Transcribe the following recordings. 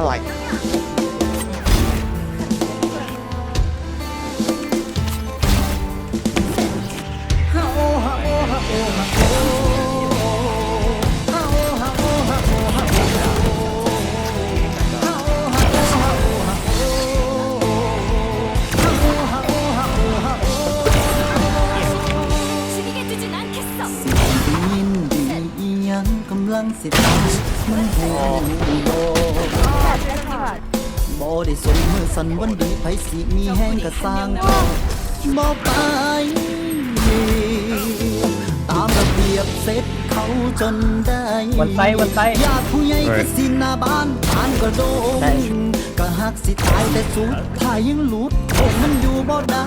อะไร 죽이게 두진 않겠어. ยินดีอีหยังกำลังสิตายมันหัวโล บ่ได้สนมือสั่นวันดีไผสิมีแห้งก็สร้างเถอะบ่ไปตามระเบียบเสร็จเขาจนได้วันไซวันไซญาติผู้ใหญ่ก็สิหน้าบ้านผ่านกระโดงก็หักสิตายแต่สุดท้ายยังหลุดโอ้มันอยู่บ่ได้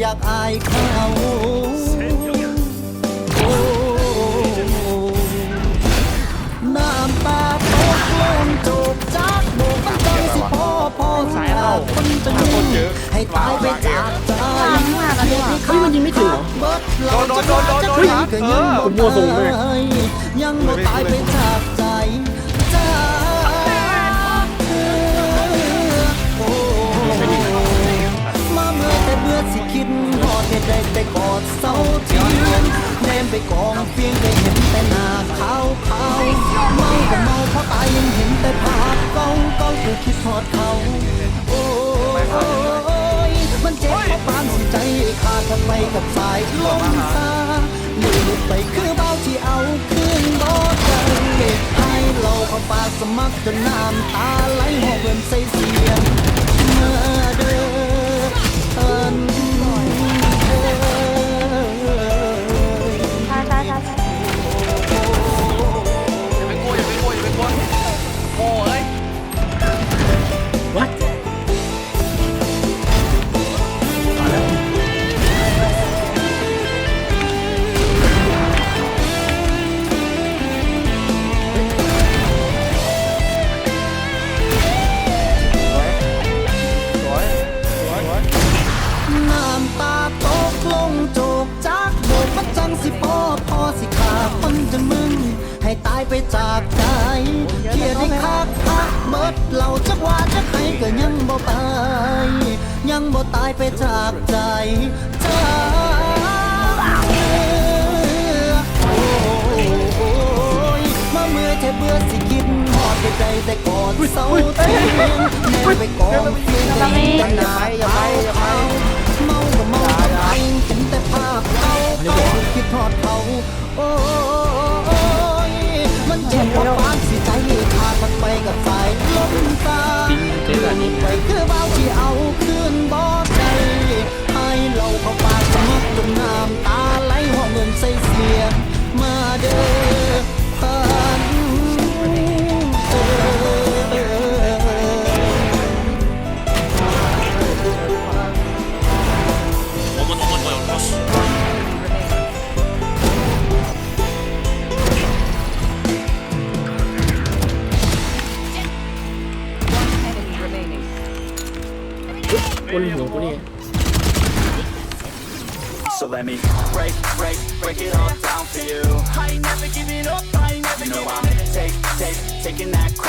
อยากอายเขาโอ้น้ำตาตกลงโจกจากโบ สายเราคนจะยุ่งให้ตายไปจากใจเฮ้ยมันยิงไม่ถึงเหรอโดนโดนโดนโดนโดนก็ยังบ่คุณมัวสุมเลยยังบ่ตายไปจากใจจ้าโอ้มาเมื่อแต่เบื่อสิคิดหอดเหตุใดแต่กอดเศร้าเทียนแนมไปกองเพียงได้เห็นแต่หน้าขาวขาว เมาก็เมาเพราะตายยังเห็นแต่ภาพเก่าเก่าคือคิดทอดเขาโอ้ยมันเจ็บเพราะปานสิใจขาดทำไมกับสายลมตาลืมไปคือเบาที่เอาคืนบ่ได้ให้เราเข้าปากสมัครจนน้ำตาไหลหอบเงินใส่สี ตายไปจากใจเกียดให้คักคักเบิดเราจักว่าจะใครก็ยังบ่ไปยังบ่ตายไปจากใจจ้าโอ้ยมาเมื่อแค่เบื่อสิกินหอดไปใจแต่ก่อนเศร้าเทียนแม่ไปกองเพียงได้ยินแต่หน้าขาวขาวเมาก็เมาไปเห็นแต่ภาพเขาเขาคิดทอดเขาโอ้ยมัน เจ็บเพราะปานสิใจขาดมันไปกับสายลมตา นหัวกูนี่ So let me break, break, break it all down for you. I ain't never giving up, I ain't never you know I'm take, take, taking that crown